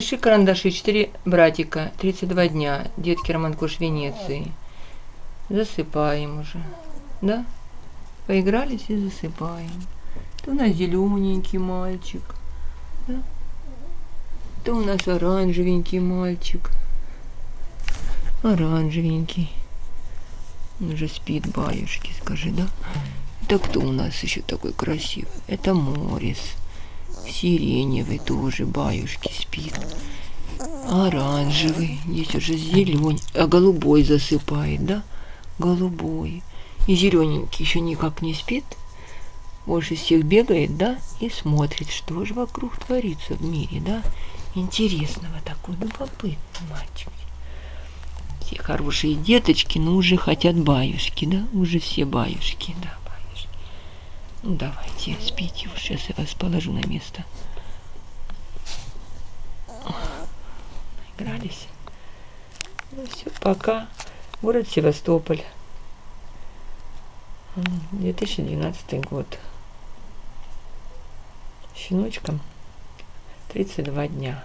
Пиши карандаши, 4 братика, 32 дня, детки Роман Кош Венеции. Засыпаем уже, да? Поигрались и засыпаем. Это у нас зелененький мальчик, да? Это у нас оранжевенький мальчик. Оранжевенький. Он уже спит, баюшки, скажи, да? Это кто у нас еще такой красивый? Это Морис. Сиреневый тоже, баюшки, спит. Оранжевый, здесь уже зеленый, а голубой засыпает, да? Голубой. И зелененький еще никак не спит. Больше всех бегает, да? И смотрит, что же вокруг творится в мире, да? Интересного такой, любопытный мальчик. Все хорошие деточки, но уже хотят баюшки, да? Уже все баюшки, да. Ну, давайте, спите сейчас я вас положу на место. Игрались. Ну все, пока. Город Севастополь. 2012 год. Щеночкам 32 дня.